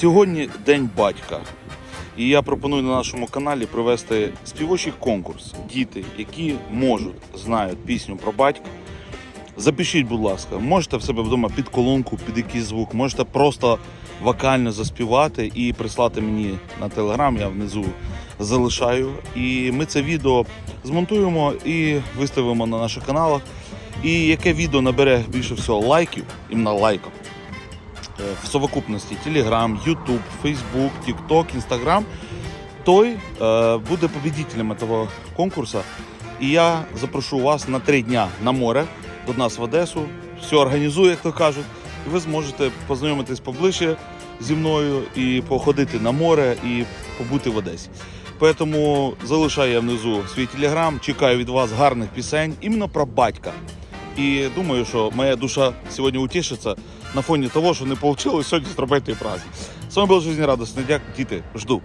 Сьогодні День батька. І я пропоную на нашому каналі провести співочий конкурс. Діти, які можуть, знають пісню про батька. Запишіть, будь ласка, можете в себе вдома під колонку, під якийсь звук, можете просто вокально заспівати і прислати мені на телеграм, я внизу залишаю. І ми це відео змонтуємо і виставимо на наших каналах. І яке відео набере більше всього лайків, іменно лайків, в совокупності Telegram, YouTube, Facebook, TikTok, Instagram, той е, буде победителем цього конкурсу. І я запрошу вас на три дня на море до нас в Одесу. Все організую, як то кажуть, і ви зможете познайомитись поближче зі мною і походити на море і побути в Одесі. Тому залишаю я внизу свій телеграм, чекаю від вас гарних пісень іменно про батька. І думаю, що моя душа сьогодні утішиться на фоні того, що не вийшло сьогодні зробити праздник. З вами був жизнерадісний дяк, діти, жду.